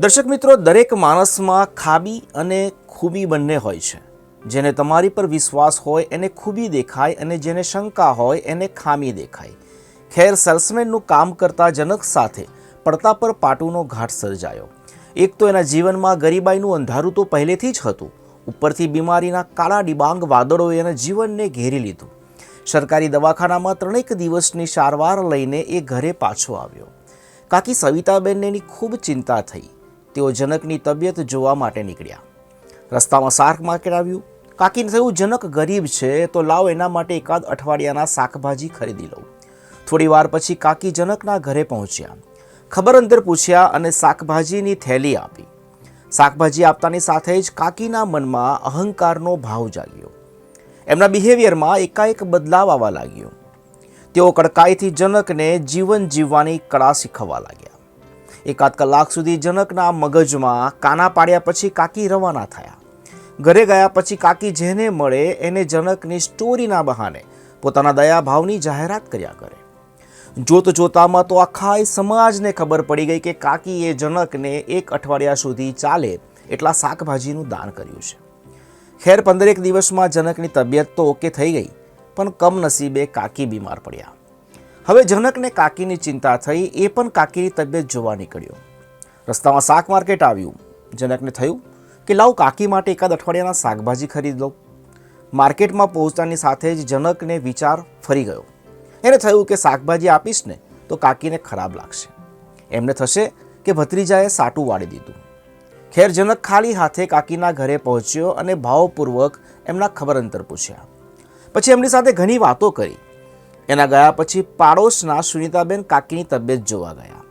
દર્શક મિત્રો, દરેક માણસમાં ખાબી અને ખૂબી બંને હોય છે. જેને તમારી પર વિશ્વાસ હોય, એને ખૂબી દેખાય અને જેને શંકા હોય, એને ખામી દેખાય. ખેર સેલ્સમેનનું કામ કરતા જનક સાથે પડતા પર પાટુનો ઘાટ સર્જાયો. એક તો એના જીવનમાં ગરીબાઈનું અંધારું તો પહેલેથી જ હતું. ઉપરથી બીમારીના કાળા ડિબાંગ વાદળોએ એના જીવનને ઘેરી લીધું. સરકારી દવાખાનામાં ત્રણેક દિવસની સારવાર લઈને એ ઘરે પાછો આવ્યો. કાકી સવિતાબેનને એની ખૂબ ચિંતા થઈ. તેઓ જનકની તબિયત જોવા માટે નીકળ્યા. રસ્તામાં શાક માર્કેટ આવ્યું. કાકીને થયું, જનક ગરીબ છે, તો લાવ એના માટે એકાદ અઠવાડિયાના શાકભાજી ખરીદી લઉં. થોડી વાર પછી કાકી જનકના ઘરે પહોંચ્યા. ખબર અંતર પૂછ્યા અને શાકભાજીની થેલી આપી. શાકભાજી આપતાની સાથે જ કાકીના મનમાં અહંકારનો ભાવ જાગ્યો. એમના બિહેવિયરમાં એકાએક બદલાવ આવવા લાગ્યો. તેઓ કડકાઈથી જનકને જીવન જીવવાની કળા શીખવવા લાગ્યા. એકાદ કલાક સુધી જનકના મગજમાં કાના પાડ્યા પછી કાકી રવાના થયા. ઘરે ગયા પછી કાકી જેને મળે એને જનકની સ્ટોરીના બહાને પોતાના દયા ભાવની જાહેરાત કર્યા કરે. જોત જોતામાં તો આખા એ સમાજને ખબર પડી ગઈ કે કાકીએ જનકને એક અઠવાડિયા સુધી ચાલે એટલા શાકભાજીનું દાન કર્યું છે. ખેર પંદરેક દિવસમાં જનકની તબિયત તો ઓકે થઈ ગઈ, પણ કમનસીબે કાકી બીમાર પડ્યા. હવે જનકને કાકીની ચિંતા થઈ, એ પણ કાકીની તબિયત જોવા નીકળ્યો. રસ્તામાં શાક માર્કેટ આવ્યું. જનકને થયું કે લાવ કાકી માટે એકાદ અઠવાડિયાના શાકભાજી ખરીદ લઉં. માર્કેટમાં પહોંચતાની સાથે જ જનકને વિચાર ફરી ગયો. એને થયું કે શાકભાજી આપીશ ને તો કાકીને ખરાબ લાગશે. એમને થશે કે ભત્રીજાએ સાટું વાળી દીધું. ખેર જનક ખાલી હાથે કાકીના ઘરે પહોંચ્યો અને ભાવપૂર્વક એમના ખબર અંતર પૂછ્યા. પછી એમની સાથે ઘણી વાતો કરી. એના ગયા પછી પાડોશના સુનીતાબેન કાકીની તબિયત જોવા ગયા.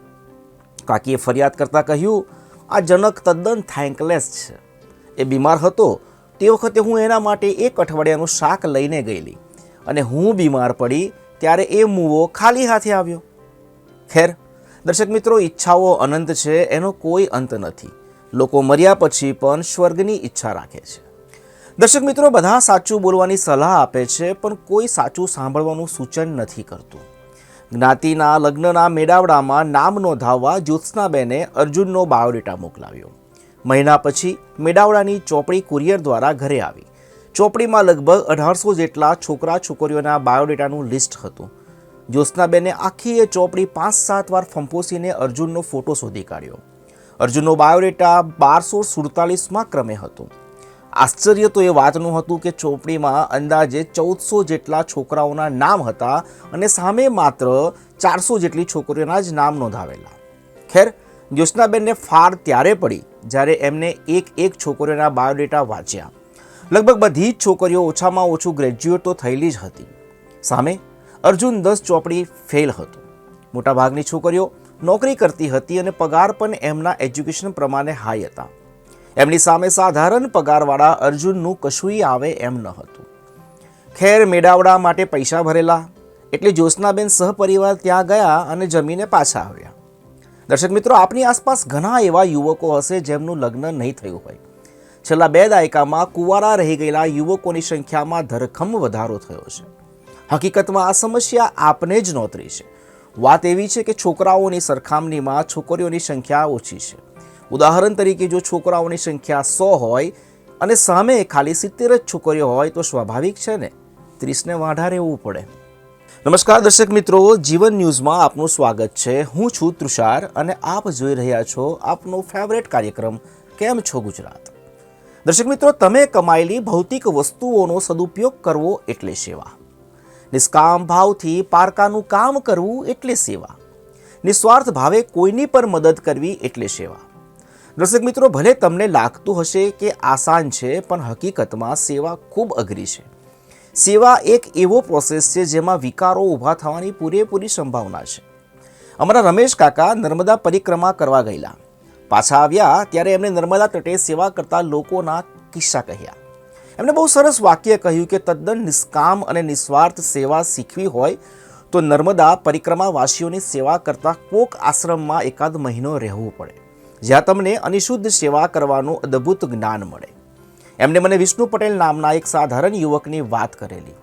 કાકીએ ફરિયાદ કરતાં કહ્યું, આ જનક તદ્દન થેન્કલેસ છે. એ બીમાર હતો. તે વખતે હું એના માટે એક અઠવાડિયાનું શાક લઈને ગયેલી. અને હું બીમાર પડી ત્યારે એ મૂવો ખાલી હાથે આવ્યો. ખેર, દર્શક મિત્રો, ઈચ્છાઓ અનંત છે, એનો કોઈ અંત નથી. લોકો મર્યા પછી પણ સ્વર્ગની ઈચ્છા રાખે છે. દર્શક મિત્રો, બધા સાચું બોલવાની સલાહ આપે છે, પણ કોઈ સાચું સાંભળવાનું સૂચન નથી કરતું. જ્ઞાતિના લગ્નના મેળાવડામાં નામ નોંધાવવા જ્યોત્સનાબેને અર્જુનનો બાયોડેટા મોકલાવ્યો. મહિના પછી મેળાવડાની ચોપડી કુરિયર દ્વારા ઘરે આવી. ચોપડીમાં લગભગ અઢારસો જેટલા છોકરા છોકરીઓના બાયોડેટાનું લિસ્ટ હતું. જ્યોત્સનાબેને આખી એ ચોપડી પાંચ સાત વાર ફંફોસીને અર્જુનનો ફોટો શોધી કાઢ્યો. અર્જુનનો બાયોડેટા બારસો સુડતાલીસમાં ક્રમે હતો. આશ્ચર્ય તો એ વાતનું હતું કે ચોપડીમાં અંદાજે ચૌદસો જેટલા છોકરાઓના નામ હતા અને સામે માત્ર ચારસો જેટલી છોકરીઓના જ નામ નોંધાવેલા. ખેર, જ્યોત્સનાબેનને ફાર ત્યારે પડી જ્યારે એમને એક એક છોકરીઓના બાયોડેટા વાંચ્યા. લગભગ બધી જ છોકરીઓ ઓછામાં ઓછું ગ્રેજ્યુએટ તો થયેલી જ હતી. સામે અર્જુન દસ ચોપડી ફેલ હતો. મોટાભાગની છોકરીઓ નોકરી કરતી હતી અને પગાર પણ એમના એજ્યુકેશન પ્રમાણે હાઈ હતા. એમની સામે સાધારણ પગારવાળા અર્જુનનું કશુંય આવે એમ ન હતું. ખેર મેળાવડા માટે પૈસા ભરેલા, એટલે જ્યોત્સનાબેન સહપરિવાર ત્યાં ગયા અને જમીને પાછા આવ્યા. દર્શક મિત્રો, આપની આસપાસ ઘણા એવા યુવકો હશે જેમનું લગ્ન નહીં થયું હોય. છેલ્લા બે દાયકામાં કુંવારા રહી ગયેલા યુવકોની સંખ્યામાં ધરખમ વધારો થયો છે. હકીકતમાં આ સમસ્યા આપને જ નોતરી છે. વાત એવી છે કે છોકરાઓની સરખામણીમાં છોકરીઓની સંખ્યા ઓછી છે. ઉદાહરણ તરીકે જો છોકરાઓની સંખ્યા સો હોય અને સામે ખાલી સિત્તેર જ છોકરીઓ હોય તો સ્વાભાવિક છે ને? ત્રીસને વાઢા રહેવું પડે. નમસ્કાર દર્શક મિત્રો, જીવન ન્યૂઝમાં આપનું સ્વાગત છે. હું છું તુષાર અને આપ જોઈ રહ્યા છો આપનો ફેવરેટ કાર્યક્રમ, કેમ છો ગુજરાત? દર્શક મિત્રો, તમે કમાયેલી ભૌતિક વસ્તુઓનો સદુપયોગ કરવો એટલે સેવા. નિષ્કામ ભાવથી પારકાનું કામ કરવું એટલે સેવા. નિસ્વાર્થ ભાવે કોઈની પર મદદ કરવી એટલે સેવા. દર્શક મિત્રો, ભલે તમને લાગતું હશે કે આસાન છે, પણ હકીકતમાં સેવા ખૂબ અઘરી છે. સેવા એક એવો પ્રોસેસ છે જેમાં વિકારો ઊભા થવાની પૂરેપૂરી સંભાવના છે. અમારા રમેશ કાકા નર્મદા પરિક્રમા કરવા ગયેલા. પાછા આવ્યા ત્યારે એમણે નર્મદા તટે સેવા કરતા લોકોના કિસ્સા કહ્યા. એમણે બહુ સરસ વાક્ય કહ્યું કે, તદ્દન નિષ્કામ અને નિસ્વાર્થ સેવા શીખવી હોય, તો નર્મદા પરિક્રમાવાસીઓની સેવા કરતાં કોક આશ્રમમાં એકાદ મહિનો રહેવું પડે. જ્યાં તમને અનિશુદ્ધ સેવા કરવાનું અદ્ભુત જ્ઞાન મળે. એમને મને વિષ્ણુ પટેલ નામના એક સાધારણ યુવકની વાત કરેલી.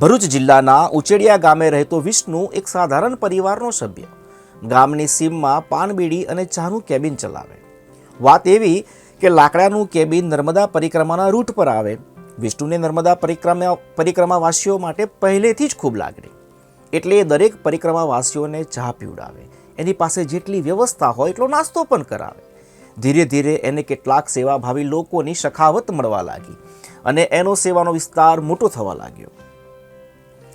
ભરૂચ જિલ્લાના ઉચેડિયા ગામે રહેતો વિષ્ણુ એક સાધારણ પરિવારનો સભ્ય. ગામની સીમમાં પાનબીડી અને ચાનું કેબિન ચલાવે. વાત એવી કે લાકડાનું કેબિન નર્મદા પરિક્રમાના રૂટ પર આવે. વિષ્ણુને નર્મદા પરિક્રમા, પરિક્રમાવાસીઓ માટે પહેલેથી જ ખૂબ લાગણી. એટલે એ દરેક પરિક્રમાવાસીઓને ચા પીવડાવે. એની પાસે જેટલી વ્યવસ્થા હોય એટલો નાસ્તો પણ કરાવે. ધીરે ધીરે એને કેટલાક સેવાભાવી લોકોની સખાવત મળવા લાગી અને એનો સેવાનો વિસ્તાર મોટો થવા લાગ્યો.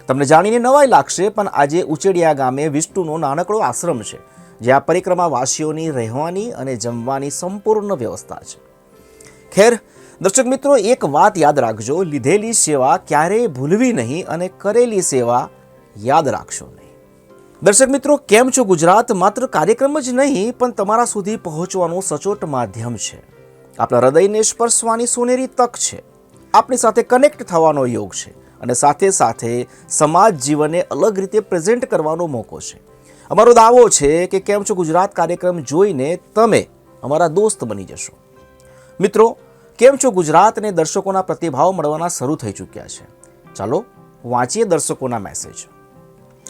તમને જાણીને નવાઈ લાગશે, પણ આજે ઉચેડિયા ગામે વિષ્ણુનો નાનકડો આશ્રમ છે, જ્યાં પરિક્રમાવાસીઓની રહેવાની અને જમવાની સંપૂર્ણ વ્યવસ્થા છે. ખેર, દર્શક મિત્રો, એક વાત યાદ રાખજો, લીધેલી સેવા ક્યારેય ભૂલવી નહીં અને કરેલી સેવા યાદ રાખશો નહીં. દર્શક મિત્રો, કેમ છો ગુજરાત? માત્ર કાર્યક્રમ જ નહીં, પણ તમારા સુધી પહોંચવાનું સચોટ માધ્યમ છે. આપણા હૃદયને સ્પર્શવાની સોનેરી તક છે. આપણી સાથે કનેક્ટ થવાનો યોગ છે અને સાથે સાથે સમાજ જીવનને અલગ રીતે પ્રેઝન્ટ કરવાનો મોકો છે. અમારો દાવો છે કે કેમ છો ગુજરાત કાર્યક્રમ જોઈને તમે અમારા દોસ્ત બની જશો. મિત્રો, કેમ છો ગુજરાતને દર્શકોના પ્રતિભાવ મળવાના શરૂ થઈ ચૂક્યા છે? ચાલો વાંચીએ દર્શકોના મેસેજ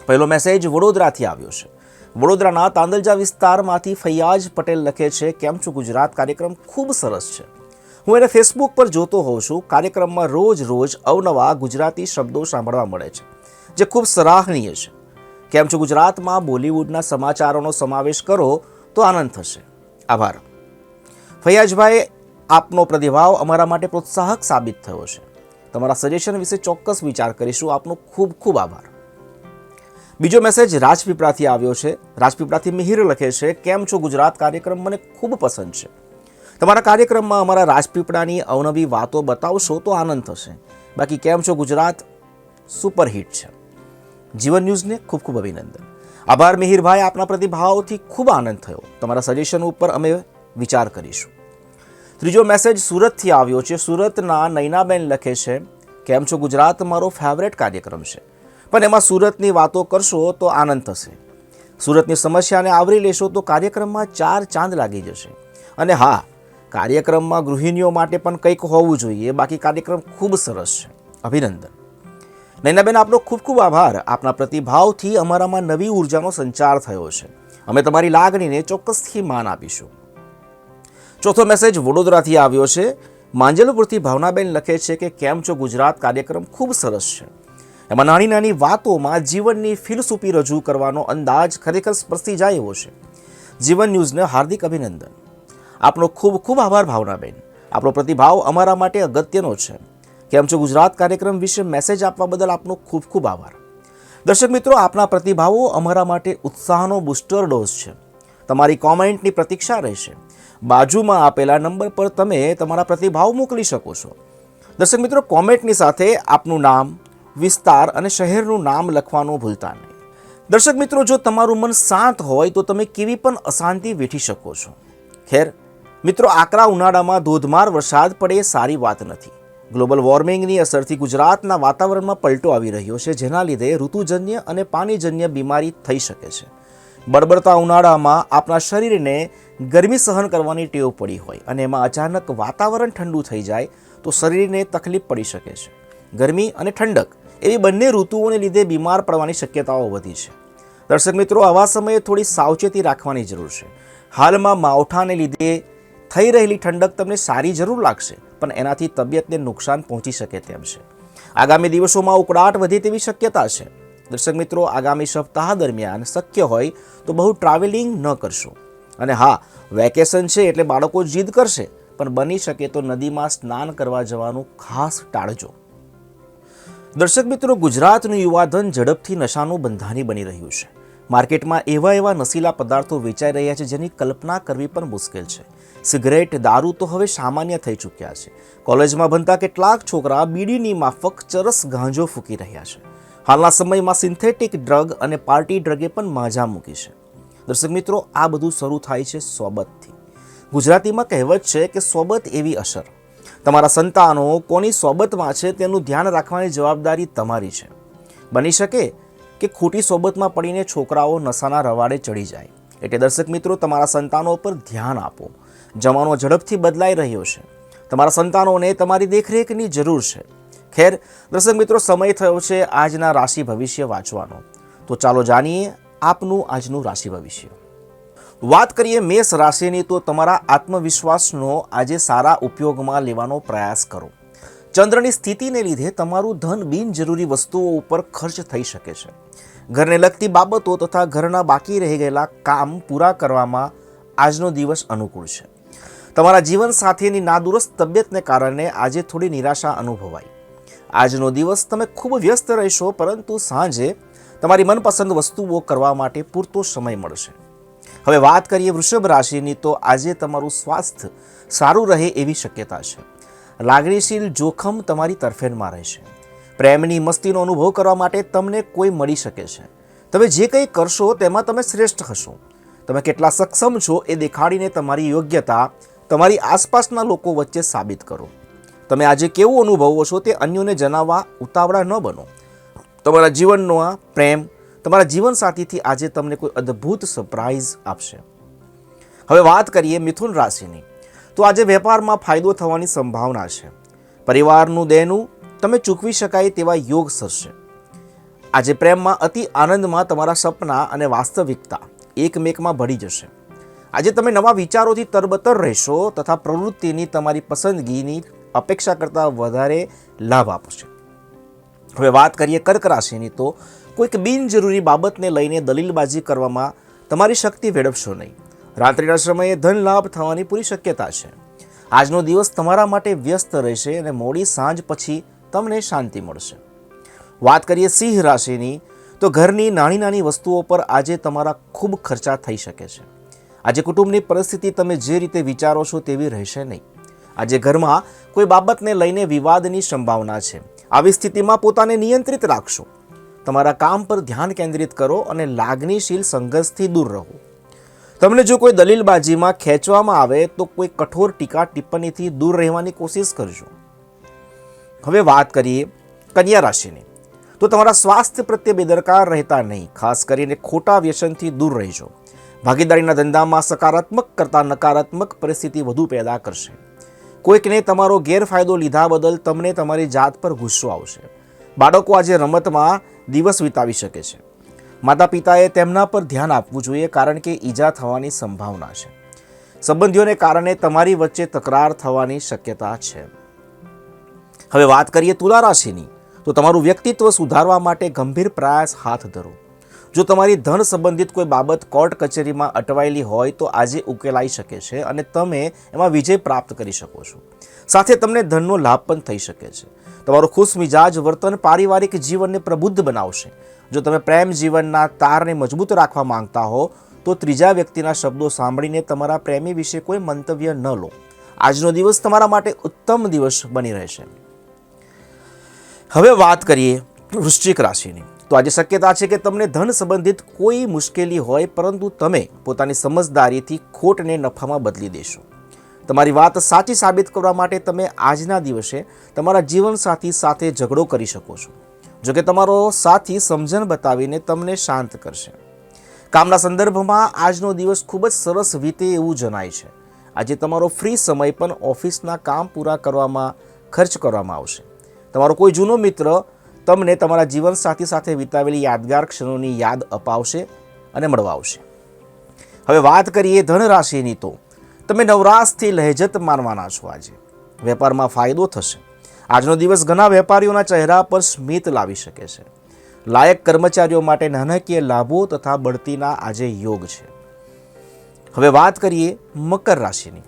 પહેલો મેસેજ વડોદરાથી આવ્યો છે. વડોદરાના તાંદલજા વિસ્તારમાંથી ફૈયાજ પટેલ લખે છે, કેમ છું ગુજરાત? કાર્યક્રમ ખૂબ સરસ છે. હું એને ફેસબુક પર જોતો હોઉં છું. કાર્યક્રમમાં રોજ રોજ અવનવા ગુજરાતી શબ્દો સાંભળવા મળે છે, જે ખૂબ સરાહનીય છે. કેમ છો ગુજરાતમાં બોલિવૂડના સમાચારોનો સમાવેશ કરો તો આનંદ થશે. આભાર. ફૈયાજભાઈ, આપનો પ્રતિભાવ અમારા માટે પ્રોત્સાહક સાબિત થયો છે. તમારા સજેશન વિશે ચોક્કસ વિચાર કરીશું. આપનો ખૂબ ખૂબ આભાર. બીજો મેસેજ રાજપીપળાથી આવ્યો છે. રાજપીપળાથી મિહિર લખે છે, કેમ છો ગુજરાત? કાર્યક્રમ મને ખૂબ પસંદ છે. તમારા કાર્યક્રમમાં અમારા રાજપીપળાની અવનવી વાતો બતાવશો તો આનંદ થશે. બાકી કેમ છો ગુજરાત? સુપરહિટ છે. જીવન ન્યૂઝને ખૂબ ખૂબ અભિનંદન. આભાર મિહિરભાઈ, આપના પ્રતિભાવથી ખૂબ આનંદ થયો. તમારા સજેશન ઉપર અમે વિચાર કરીશું. ત્રીજો મેસેજ સુરતથી આવ્યો છે. સુરતના નૈનાબેન લખે છે, કેમ છો ગુજરાત? મારો ફેવરેટ કાર્યક્રમ છે. પણ એમાં સુરતની વાતો કરશો તો આનંદ થશે. સુરતની સમસ્યાને આવરી લેશો તો કાર્યક્રમમાં ચાર ચાંદ લાગી જશે. અને હા, કાર્યક્રમમાં ગૃહિણીઓ માટે પણ કંઈક હોવું જોઈએ. બાકી કાર્યક્રમ ખૂબ સરસ છે. અભિનંદન. નૈનાબેન, આપનો ખૂબ ખૂબ આભાર. આપના પ્રતિભાવથી અમારામાં નવી ઉર્જાનો સંચાર થયો છે. અમે તમારી લાગણીને ચોક્કસથી માન આપીશું. ચોથો મેસેજ વડોદરાથી આવ્યો છે. માંજલપુરથી ભાવનાબેન લખે છે કે, કેમ છો ગુજરાત? કાર્યક્રમ ખૂબ સરસ છે. એમાં નાની નાની વાતોમાં જીવનની ફિલસૂફી રજૂ કરવાનો અંદાજ ખરેખર સ્પર્શી જાય એવો છે. જીવન ન્યૂઝને હાર્દિક અભિનંદન. આપનો ખૂબ ખૂબ આભાર ભાવનાબેન. આપણો પ્રતિભાવ અમારા માટે અગત્યનો છે. કેમ છો ગુજરાત કાર્યક્રમ વિશે મેસેજ આપવા બદલ આપનો ખૂબ ખૂબ આભાર. દર્શક મિત્રો, આપના પ્રતિભાવો અમારા માટે ઉત્સાહનો બુસ્ટર ડોઝ છે. તમારી કોમેન્ટની પ્રતીક્ષા રહેશે. બાજુમાં આપેલા નંબર પર તમે તમારા પ્રતિભાવ મોકલી શકો છો. દર્શક મિત્રો કોમેન્ટની સાથે આપનું નામ વિસ્તાર અને શહેરનું નામ લખવાનું ભૂલતા નહીં. દર્શક મિત્રો, જો તમારું મન શાંત હોય તો તમે કેવી પણ અશાંતિ વેઠી શકો છો. ખેર, મિત્રો, આકરા ઉનાળામાં ધોધમાર વરસાદ પડે એ સારી વાત નથી. ગ્લોબલ વોર્મિંગની અસરથી ગુજરાતના વાતાવરણમાં પલટો આવી રહ્યો છે, જેના લીધે ઋતુજન્ય અને પાણીજન્ય બીમારી થઈ શકે છે. બળબડતા ઉનાળામાં આપણા શરીરને ગરમી સહન કરવાની ટેવ પડી હોય અને એમાં અચાનક વાતાવરણ ઠંડુ થઈ જાય તો શરીરને તકલીફ પડી શકે છે. ગરમી અને ઠંડક એવી બંને ઋતુઓને લીધે બીમાર પડવાની શક્યતાઓ વધી છે. દર્શક મિત્રો, આવા સમયે થોડી સાવચેતી રાખવાની જરૂર છે. હાલમાં માવઠાને લીધે થઈ રહેલી ઠંડક તમને સારી જરૂર લાગશે, પણ એનાથી તબિયતને નુકસાન પહોંચી શકે તેમ છે. આગામી દિવસોમાં ઉકળાટ વધે તેવી શક્યતા છે. દર્શક મિત્રો, આગામી સપ્તાહ દરમિયાન શક્ય હોય તો બહુ ટ્રાવેલિંગ ન કરશો. અને હા વેકેશન છે એટલે બાળકો જીદ કરશે, પણ બની શકે તો નદીમાં સ્નાન કરવા જવાનું ખાસ ટાળજો. દર્શક મિત્રો, ગુજરાતનું યુવાધન ઝડપથી નશાનું બંધાની બની રહ્યું છે. માર્કેટમાં એવા એવા નશીલા પદાર્થો વેચાઈ રહ્યા છે જેની કલ્પના કરવી પણ મુશ્કેલ છે. સિગરેટ, દારૂ તો હવે સામાન્ય થઈ ચૂક્યા છે. કોલેજમાં ભણતા કેટલાક છોકરા બીડીની માફક ચરસ ગાંજો ફૂંકી રહ્યા છે. હાલના સમયમાં સિન્થેટિક ડ્રગ અને પાર્ટી ડ્રગે પણ માજા મૂકી છે. દર્શક મિત્રો, આ બધું શરૂ થાય છે સોબતથી. ગુજરાતીમાં કહેવત છે કે સોબત એવી અસર. તમારા સંતાનો કોની સોબતમાં છે તેનું ધ્યાન રાખવાની જવાબદારી તમારી છે. બની શકે કે ખોટી સોબતમાં પડીને છોકરાઓ નશાના રવાડે ચડી જાય. એટલે દર્શક મિત્રો, તમારા સંતાનો પર ધ્યાન આપો. જમાનો ઝડપથી બદલાઈ રહ્યો છે. તમારા સંતાનોને તમારી દેખરેખની જરૂર છે. ખેર, દર્શક મિત્રો, સમય થયો છે આજના રાશિ ભવિષ્ય વાંચવાનો. તો ચાલો જાણીએ આપનું આજનું રાશિ ભવિષ્ય. વાત કરીએ મેષ રાશિની, તો તમારા આત્મવિશ્વાસનો આજે સારા ઉપયોગમાં લેવાનો પ્રયાસ કરો. ચંદ્રની સ્થિતિને લીધે તમારું ધન બિનજરૂરી વસ્તુઓ ઉપર ખર્ચ થઈ શકે છે. ઘરને લગતી બાબતો તથા ઘરના બાકી રહી ગયેલા કામ પૂરા કરવામાં આજનો દિવસ અનુકૂળ છે. તમારા જીવનસાથીની નાદુરસ્ત તબિયતને કારણે આજે થોડી નિરાશા અનુભવાય આજનો દિવસ તમે ખૂબ વ્યસ્ત રહેશો, પરંતુ સાંજે તમારી મનપસંદ વસ્તુઓ કરવા માટે પૂરતો સમય મળશે. હવે વાત કરીએ વૃષભ રાશિની, તો આજે તમારું સ્વાસ્થ્ય સારું રહે એવી શક્યતા છે. લાગણીશીલ જોખમ તમારી તરફેણમાં રહેશે. પ્રેમની મસ્તીનો અનુભવ કરવા માટે તમને કોઈ મળી શકે છે. તમે જે કંઈ કરશો તેમાં તમે શ્રેષ્ઠ હશો. તમે કેટલા સક્ષમ છો એ દેખાડીને તમારી યોગ્યતા તમારી આસપાસના લોકો વચ્ચે સાબિત કરો. તમે આજે કેવું અનુભવો છો તે અન્યોને જણાવવા ઉતાવળા ન બનો. તમારા જીવનનો આ પ્રેમ તમારા જીવનસાથીથી આજે તમને કોઈ અદ્ભુત સરપ્રાઇઝ આપશે. હવે વાત કરીએ મિથુન રાશિની. તો આજે વેપારમાં ફાયદો થવાની સંભાવના છે. પરિવારનું દેનું તમે ચૂકવી શકાય તેવા યોગ થશે. આજે પ્રેમમાં અતિ આનંદમાં તમારા સપના અને વાસ્તવિકતા એકમેકમાં ભળી જશે. આજે તમે નવા વિચારોથી તરબતર રહેશો તથા પ્રવૃત્તિની તમારી પસંદગીની અપેક્ષા કરતાં વધારે લાભ આપશે હવે વાત કરીએ કર્ક રાશિની તો કોઈક બિનજરૂરી બાબતને લઈને દલીલબાજી કરવામાં તમારી શક્તિ વેડફશો નહીં. રાત્રિના સમયે ધન લાભ થવાની પૂરી શક્યતા છે. આજનો દિવસ તમારા માટે વ્યસ્ત રહેશે અને મોડી સાંજ પછી તમને શાંતિ મળશે. વાત કરીએ સિંહ રાશિની, તો ઘરની નાની નાની વસ્તુઓ પર આજે તમારા ખૂબ ખર્ચા થઈ શકે છે. આજે કુટુંબની પરિસ્થિતિ તમે જે રીતે વિચારો છો તેવી રહેશે નહીં. આજે ઘરમાં કોઈ બાબતને લઈને વિવાદની સંભાવના છે. આવી સ્થિતિમાં પોતાને નિયંત્રિત રાખશો. તમારા કામ પર ધ્યાન કેન્દ્રિત કરો અને લાગણીશીલ સંઘર્ષથી દૂર રહો. તમને જો કોઈ દલીલબાજીમાં ખેંચવામાં આવે તો કોઈ કઠોર ટીકા ટિપ્પણીથી દૂર રહેવાની કોશિશ કરજો. હવે વાત કરીએ કન્યા રાશિની. તો તમારા સ્વાસ્થ્ય પ્રત્યે બેદરકાર રહેતા નહીં, ખાસ કરીને ખોટા વ્યસનથી દૂર રહેજો. ભાગીદારીના ધંધામાં સકારાત્મક કરતાં નકારાત્મક પરિસ્થિતિ વધુ પેદા કરશે. કોઈકને તમારો ગેરફાયદો લીધા બદલ તમને તમારી જાત પર ગુસ્સો આવશે. બાળકો આજે રમતમાં દિવસ વિતાવી શકે છે. માતા પિતાએ તેમના પર ધ્યાન આપવું જોઈએ કારણ કે ઈજા થવાની સંભાવના છે. સંબંધીઓને કારણે તમારી વચ્ચે તકરાર થવાની શક્યતા છે. હવે વાત કરીએ તુલા રાશિની, તો તમારું વ્યક્તિત્વ સુધારવા માટે ગંભીર પ્રયાસ હાથ ધરો. જો તમારી ધન સંબંધિત કોઈ બાબત કોર્ટ કચેરીમાં અટવાયેલી હોય તો આજે ઉકેલાઈ શકે છે અને તમે એમાં વિજય પ્રાપ્ત કરી શકો છો. સાથે તમને ધનનો લાભ પણ થઈ શકે છે. તમારું ખુશ મિજાજ વર્તન પારિવારિક જીવનને પ્રબુદ્ધ બનાવશે. જો તમે પ્રેમ જીવનના તારને મજબૂત રાખવા માંગતા હો, તો ત્રીજા વ્યક્તિના શબ્દો સાંભળીને તમારા પ્રેમી વિશે કોઈ મંતવ્ય ન લો. આજનો દિવસ તમારા માટે ઉત્તમ દિવસ બની રહેશે. હવે વાત કરીએ વૃશ્ચિક રાશિની. તો આજે શક્યતા છે કે તમને ધન સંબંધિત કોઈ મુશ્કેલી હોય, પરંતુ તમે પોતાની સમજદારીથી ખોટને નફામાં બદલી દેશો. તમારી વાત સાચી સાબિત કરવા માટે તમે આજના દિવસે તમારા જીવનસાથી સાથે ઝઘડો કરી શકો છો. જોકે તમારો સાથી સમજણ બતાવીને તમને શાંત કરશે. કામના સંદર્ભમાં આજનો દિવસ ખૂબ જ સરસ રીતે એવું જણાય છે. આજે તમારો ફ્રી સમય પણ ઓફિસના કામ પૂરા કરવામાં ખર્ચ કરવામાં આવશે. તમારો કોઈ જૂનો મિત્ર તમને તમારા જીવનસાથી સાથે વિતાવેલી યાદગાર ક્ષણોની યાદ અપાવશે અને મળવા આવશે હવે વાત કરીએ ધન રાશિની તો. તમે નવરાશથી લહેજત માનવાના છો આજે. વેપારમાં ફાયદો થશે. આજનો દિવસ ઘણા વેપારીઓના ચહેરા પર સ્મિત લાવી શકે છે. લાયક કર્મચારીઓ માટે નાણાકીય લાભો તથા બઢતીના આજે યોગ છે. હવે વાત કરીએ મકર રાશિની.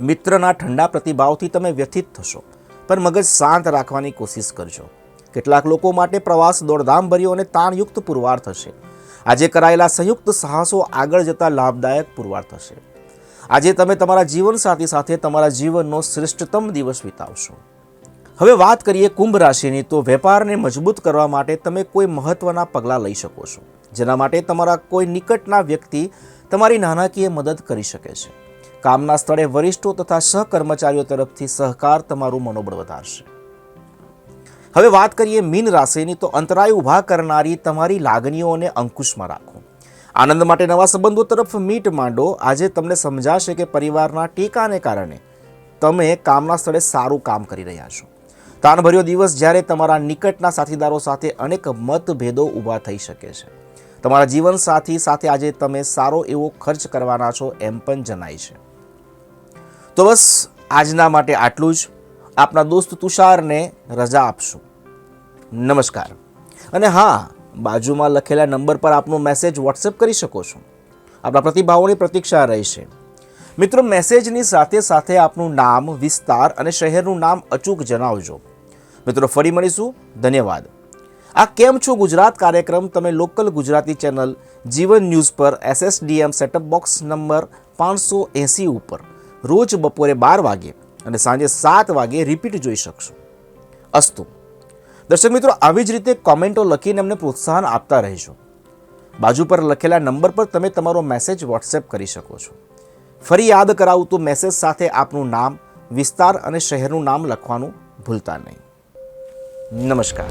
મિત્રના ઠંડા પ્રતિભાવથી તમે વ્યથિત થશો, પણ મગજ શાંત રાખવાની કોશિશ કરજો. કેટલાક લોકો માટે પ્રવાસ દોડધામ ભર્યો અને તાણયુક્ત પુરવાર થશે. આજે કરાયેલા સંયુક્ત સાહસો આગળ જતા લાભદાયક પુરવાર થશે. આજે તમે તમારા જીવનસાથી સાથે તમારા જીવનનો શ્રેષ્ઠતમ દિવસ વિતાવશો. હવે વાત કરીએ કુંભ રાશિની, તો વેપારને મજબૂત કરવા માટે તમે કોઈ મહત્વના પગલાં લઈ શકો છો. જેના માટે તમારા કોઈ નિકટના વ્યક્તિ તમારી નાણાકીય મદદ કરી શકે છે. કામના સ્થળે વરિષ્ઠો તથા સહકર્મચારીઓ તરફથી સહકાર તમારું મનોબળ વધારશે. હવે વાત કરીએ મીન રાશિની, તો અંતરાય ઊભા કરનારી તમારી લાગણીઓને અંકુશમાં રાખો. આનંદ માટે નવા સંબંધો તરફ મીટ માંડો. આજે તમને સમજાશે કે પરિવારના ટેકાને કારણે તમે કામના સ્થળે સારું કામ કરી રહ્યા છો. તાણભર્યો દિવસ જ્યારે તમારા નિકટના સાથીદારો સાથે અનેક મતભેદો ઊભા થઈ શકે છે. તમારા જીવનસાથી સાથે આજે તમે સારો એવો ખર્ચ કરવાના છો એમ પણ જણાય છે. તો બસ, આજના માટે આટલું જ. આપના દોસ્ત તુષારને રજા આપશું. નમસ્કાર. અને હા, બાજુમાં લખેલા નંબર પર આપનો મેસેજ વોટ્સએપ કરી શકો છો. આપણા પ્રતિભાવોની પ્રતીક્ષા રહેશે. મિત્રો મેસેજની સાથે સાથે આપનું નામ, વિસ્તાર અને શહેરનું નામ અચૂક જણાવજો. મિત્રો, ફરી મળીશું. ધન્યવાદ. આ કેમ છો ગુજરાત કાર્યક્રમ? તમે local Gujarati channel Jeevan news પર એસએસડીએમ સેટઅપ બોક્સ નંબર પાંચસો એંસી ઉપર રોજ બપોરે બાર વાગે અને સાંજે સાત વાગે રિપીટ જોઈ શકશો. અસ્તુ. દર્શક મિત્રો, આવી જ રીતે કોમેન્ટો લખીને અમને પ્રોત્સાહન આપતા રહેજો. બાજુ પર લખેલા નંબર પર તમે તમારો મેસેજ વોટ્સએપ કરી શકો છો. ફરી યાદ કરાવું તો મેસેજ સાથે આપનું નામ, વિસ્તાર અને શહેરનું નામ લખવાનું ભૂલતા નહીં. નમસ્કાર.